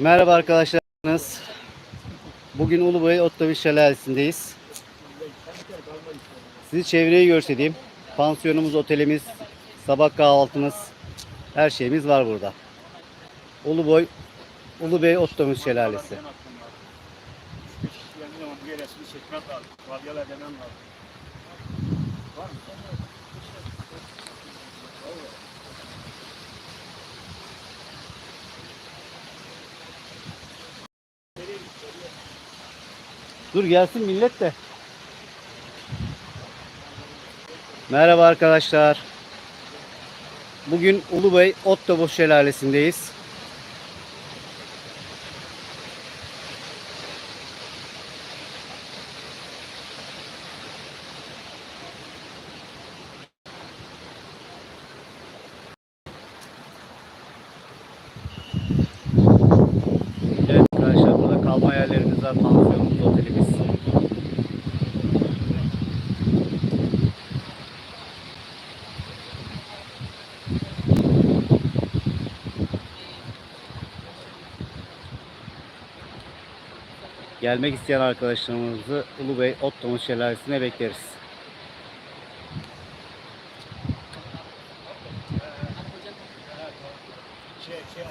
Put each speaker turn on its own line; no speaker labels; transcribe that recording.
Merhaba arkadaşlarınız. Bugün Ulubay Ottobi Şelalesi'ndeyiz. Sizi çevreyi göstereyim. Pansiyonumuz, otelimiz, sabah kahvaltımız, her şeyimiz var burada. Uluboy, Ulubey Ottobi Şelalesi.
Var mı?
Dur gelsin millet de. Merhaba arkadaşlar. Bugün Ulubey Ottobus Şelalesi'ndeyiz. Evet arkadaşlar burada kalma yerlerimiz var. Pansiyonumuz, otelimiz. Gelmek isteyen arkadaşlarımızı Ulubey Ottomuz Şelalesi'ne bekleriz.
Şey, şey,